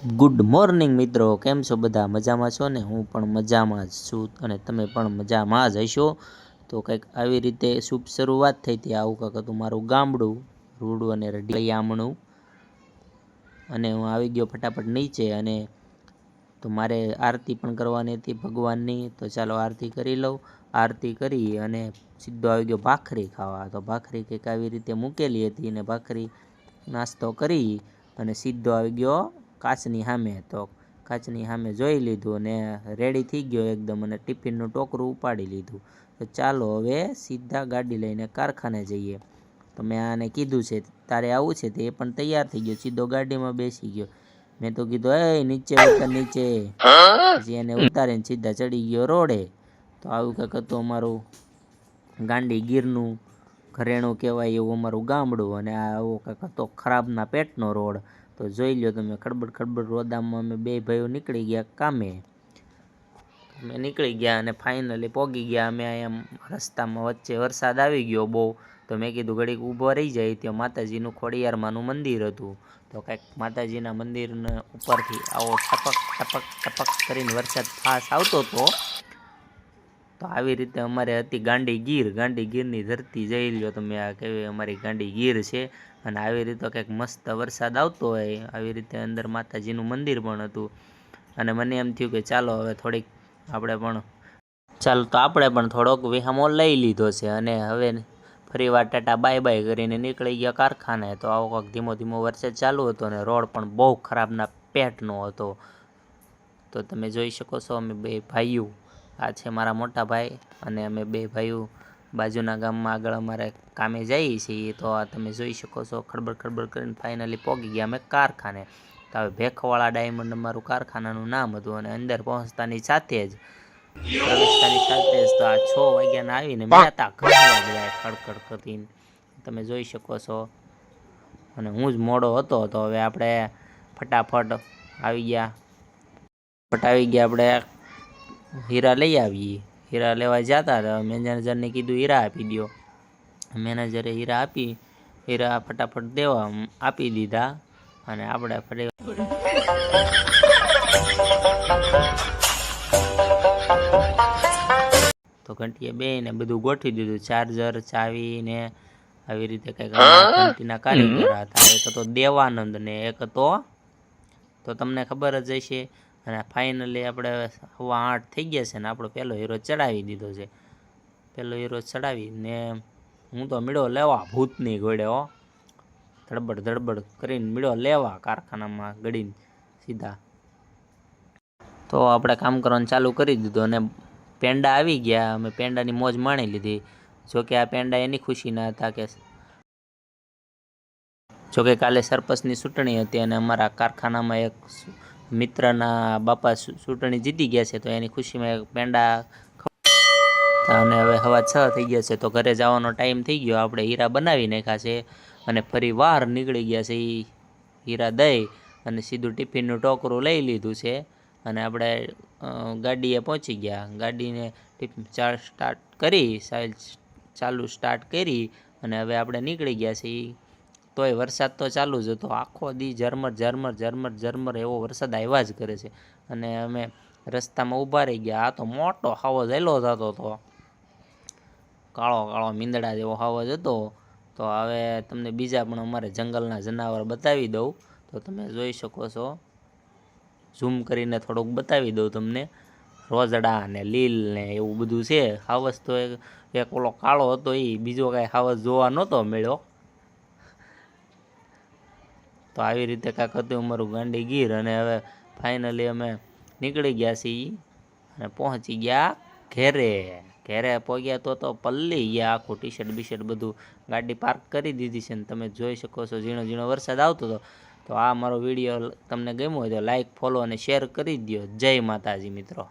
Good morning મિત્રો. કેમ છો બધા? મજામાં છો ને? હું પણ મજામાં જ છું અને તમે પણ મજામાં જ હશો? તો કંઈક આવી રીતે શુભ શરૂઆત થઈ હતી. આવું કંઈક હતું મારું ગામડું, રૂડું અને રડિયામણું અને હું આવી ગયો ફટાફટ નીચે અને તો મારે આરતી પણ કરવાની હતી ભગવાનની. તો ચાલો આરતી કરી લઉં. આરતી કરી અને સીધો આવી ગયો ભાખરી ખાવા. તો ભાખરી કંઈક આવી રીતે મૂકેલી હતી અને ભાખરી નાસ્તો કરી અને સીધો આવી ગયો કાચની સામે તો કાચની સામે જોઈ લીધું અને રેડી થઈ ગયો એકદમ અને ટિફિનનું ટોકરું ઉપાડી લીધું. તો ચાલો હવે સીધા ગાડી લઈને કારખાને જઈએ. તો મેં આને કીધું છે, તારે આવું છે તે પણ તૈયાર થઈ ગયો, સીધો ગાડીમાં બેસી ગયો. મેં તો કીધું એ નીચે ઉતર, નીચે. પછી એને ઉતારીને સીધા ચડી ગયો રોડે. તો આવું કંઈક હતું અમારું ગાંડી ગીરનું, ઘરેણું કહેવાય એવું અમારું ગામડું અને આ આવો કંઈક હતો ખરાબના પેટનો રોડ. તો જોઈ લ્યો તમે, ખડબડ ખડબડ રોદામાં અમે બે ભાઈઓ નીકળી ગયા કામે. અમે નીકળી ગયા અને ફાઇનલી પોગી ગયા. અમે અહીંયા રસ્તામાં વચ્ચે વરસાદ આવી ગયો બહુ. તો મેં કીધું ઘડીક ઊભો રહી જાય. ત્યાં માતાજીનું ખોડિયારમાંનું મંદિર હતું. તો કંઈક માતાજીના મંદિરના ઉપરથી આવો ટપક ટપક ટપક કરીને વરસાદ ફાસ આવતો હતો તો આવી રીતે અમારે હતી ગાંડી ગીર. ગાંડી ગીરની ધરતી જઈ લ્યો તમે. આ કેવી અમારી ગાંડી ગીર છે. અને આવી રીતે કંઈક મસ્ત વરસાદ આવતો હોય. આવી રીતે અંદર માતાજીનું મંદિર પણ હતું. અને મને એમ થયું કે ચાલો હવે થોડીક આપણે પણ ચાલો તો આપણે પણ થોડોક વિહામો લઈ લીધો છે. અને હવે ફરી વાર ટાટા બાય બાય કરીને નીકળી ગયા કારખાને. તો આવો કંઈક ધીમો ધીમો વરસાદ ચાલુ હતો અને રોડ પણ બહુ ખરાબના પેટનો હતો. તો તમે જોઈ શકો છો અમે બે ભાઈઓ. આ છે મારા મોટા ભાઈ અને અમે બે ભાઈઓ બાજુના ગામમાં આગળ અમારે કામે જઈએ છીએ, તો આ તમે જોઈ શકો છો, ખડબડ ખડબડ કરીને ફાઇનલી પહોંચી ગયા અમે કારખાને. તો હવે ભેખવાળા ડાયમંડ અમારું કારખાનાનું નામ હતું અને અંદર પહોંચતાની સાથે જ, પ્રવેશતાની સાથે જ તો આ છ વાગ્યાના આવીને મેતા ઘરમાં ગયા ખડખડ કરીને તમે જોઈ શકો છો. અને હું જ મોડો હતો, તો હવે આપણે ફટાફટ આવી ગયા. ફટ આવી ગયા આપણે હીરા લઈ આવીએ. હીરા લેવા જતા હતા. મેનેજરને કીધું, હીરા આપી દો મેનેજરે હીરા આપી. હીરા ફટાફટ દેવા આપી દીધા અને આપણે ફરી તો ઘંટીએ બે ને બધું ગોઠવી દીધું. ચાર્જર, ચાવી ને આવી રીતે કંઈક ઘંટીના કારીગર હતા. એક હતો દેવાનંદ ને એક હતો તો તમને ખબર જ હશે અને ફાઇનલી આપણે હવા આઠ થઈ ગયા છે ને આપણો પહેલો હીરો ચડાવી દીધો છે. પહેલો હીરો ચડાવીને હું તો મીડો લેવા ભૂતની ગોળે હો. ધડબડ ધડબડ કરીને મીડો લેવા કારખાનામાં ગળીને સીધા. તો આપણે કામ કરવાનું ચાલુ કરી દીધું અને પેંડા આવી ગયા. અમે પેંડાની મોજ માણી લીધી. જોકે આ પેંડા એની ખુશીના હતા કે જોકે કાલે સરપંચની ચૂંટણી હતી અને અમારા કારખાનામાં એક મિત્રના બાપા ચૂંટણી જીતી ગયા છે, તો એની ખુશીમાં પેંડા અને હવે હવા છ થઈ ગયા છે, તો ઘરે જવાનો ટાઈમ થઈ ગયો. આપણે હીરા બનાવી નાખ્યા છે અને ફરી વાર નીકળી ગયા છે એ હીરા દઈ અને સીધું ટિફિનનું ટોકરું લઈ લીધું છે અને આપણે ગાડીએ પહોંચી ગયા. ગાડીને ટિફિન ચાર સ્ટાર્ટ કરી ચાલુ સ્ટાર્ટ કરી અને હવે આપણે નીકળી ગયા છીએ તોય વરસાદ તો ચાલુ જ હતો. આખો દી ઝરમર ઝરમર ઝરમર ઝરમર એવો વરસાદ આવ્યા જ કરે છે. અને અમે રસ્તામાં ઊભા રહી ગયા. આ તો મોટો હાવો ઝેલો થતો હતો કાળો કાળો મીંદડા જેવો હાવો હતો. તો હવે તમને બીજા પણ અમારે જંગલના જનાવર બતાવી દઉં. તો તમે જોઈ શકો છો. ઝૂમ કરીને થોડુંક બતાવી દઉં તમને. રોજડા ને લીલ ને એવું બધું છે. હાવસ તો એક ઓલો કાળો હતો એ બીજો કાંઈ હાવસ જોવા નહોતો મળ્યો. તો આવી રીતે કાંઈક હતું અમારું ગાંડી ગીર અને હવે ફાઇનલી અમે નીકળી ગયા છીએ અને પહોંચી ગયા ઘેરે. ઘેરે પહોંચ્યા તો તો પલ્લી ગયા, આખું ટી શર્ટ બી શર્ટ બધું ગાડી પાર્ક કરી દીધી છે ને તમે જોઈ શકો છો ઝીણો ઝીણો વરસાદ આવતો હતો. તો આ મારો વીડિયો તમને ગમ્યો હોય તો લાઈક ફોલો અને શેર કરી દો જય માતાજી મિત્રો.